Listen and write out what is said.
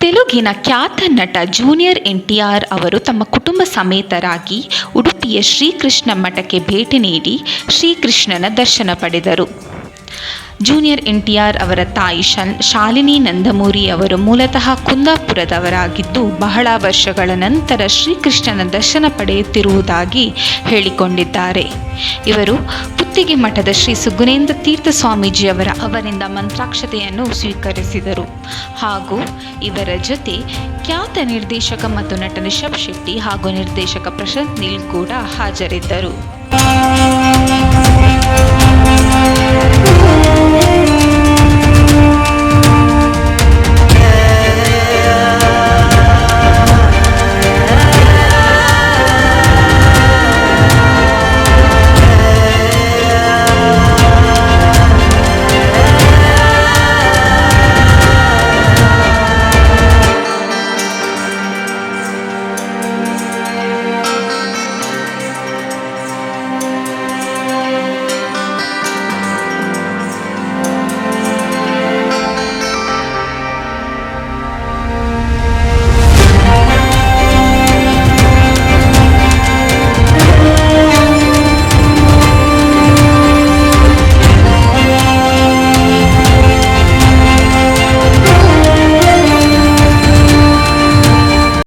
ತೆಲುಗಿನ ಖ್ಯಾತ ನಟ ಜೂನಿಯರ್ ಎನ್ ಟಿ ಆರ್ ಅವರು ತಮ್ಮ ಕುಟುಂಬ ಸಮೇತರಾಗಿ ಉಡುಪಿಯ ಶ್ರೀಕೃಷ್ಣ ಮಠಕ್ಕೆ ಭೇಟಿ ನೀಡಿ ಶ್ರೀಕೃಷ್ಣನ ದರ್ಶನ ಪಡೆದರು. ಜೂನಿಯರ್ ಎನ್ ಟಿ ಆರ್ ಅವರ ತಾಯಿ ಶನ್, ಶಾಲಿನಿ ನಂದಮೂರಿ ಅವರು ಮೂಲತಃ ಕುಂದಾಪುರದವರಾಗಿದ್ದು ಬಹಳ ವರ್ಷಗಳ ನಂತರ ಶ್ರೀಕೃಷ್ಣನ ದರ್ಶನ ಪಡೆಯುತ್ತಿರುವುದಾಗಿ ಹೇಳಿಕೊಂಡಿದ್ದಾರೆ. ಇವರು ಪುತ್ತಿಗೆ ಮಠದ ಶ್ರೀ ಸುಗುಣೇಂದ್ರ ತೀರ್ಥ ಸ್ವಾಮೀಜಿಯವರ ಅವರಿಂದ ಮಂತ್ರಾಕ್ಷತೆಯನ್ನು ಸ್ವೀಕರಿಸಿದರು. ಹಾಗೂ ಇವರ ಜೊತೆ ಖ್ಯಾತ ನಿರ್ದೇಶಕ ಮತ್ತು ನಟ ರಿಷಬ್ ಶೆಟ್ಟಿ ಹಾಗೂ ನಿರ್ದೇಶಕ ಪ್ರಶಾಂತ್ ನೀಲ್ ಕೂಡ ಹಾಜರಿದ್ದರು.